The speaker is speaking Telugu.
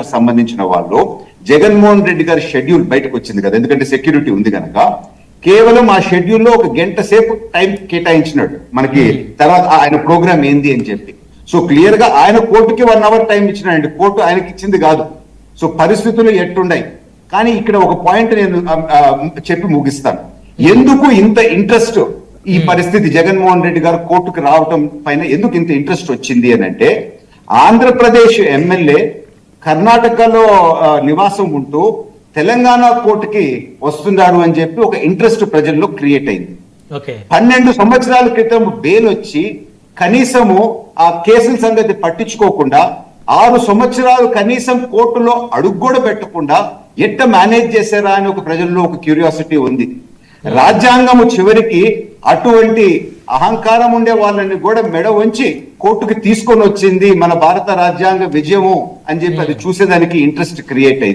రాష్ట్రాలకు సంబంధించిన వాళ్ళు. జగన్మోహన్ రెడ్డి గారి షెడ్యూల్ బయటకు వచ్చింది కదా ఎందుకంటే సెక్యూరిటీ ఉంది కనుక కేవలం ఆ షెడ్యూల్లో ఒక గంట సేపు టైం కేటాయించినాడు. మనకి తర్వాత ఆయన ప్రోగ్రామ్ ఏంది అని చెప్పి. సో క్లియర్గా ఆయన కోర్టుకి వన్ అవర్ టైం ఇచ్చినాడండి. కోర్టు ఆయనకి ఇచ్చింది కాదు. సో పరిస్థితులు ఎట్టున్నాయి కానీ ఇక్కడ ఒక పాయింట్ నేను చెప్పి ముగిస్తాను. ఎందుకు ఇంత ఇంట్రెస్ట్ ఈ పరిస్థితి జగన్మోహన్ రెడ్డి గారు కోర్టుకు రావటం పైన ఎందుకు ఇంత ఇంట్రెస్ట్ వచ్చింది అని అంటే ఆంధ్రప్రదేశ్ ఎమ్మెల్యే కర్ణాటకలో నివాసం ఉంటూ తెలంగాణ కోర్టుకి వస్తున్నాడు అని చెప్పి ఒక ఇంట్రెస్ట్ ప్రజల్లో క్రియేట్ అయింది. పన్నెండు సంవత్సరాల క్రితం బెయిల్ వచ్చి కనీసము ఆ కేసుల సంగతి పట్టించుకోకుండా ఆరు సంవత్సరాలు కనీసం కోర్టులో అడుగు కూడా పెట్టకుండా ఎట్ట మేనేజ్ చేశారా అని ఒక ప్రజల్లో ఒక క్యూరియాసిటీ ఉంది. రాజ్యాంగము చివరికి అటువంటి అహంకారం ఉండే వాళ్ళని కూడా మెడ వంచి కోర్టుకి తీసుకొని వచ్చింది మన భారత రాజ్యాంగ విజయము అని చెప్పి అది చూసేదానికి ఇంట్రెస్ట్ క్రియేట్ అయింది.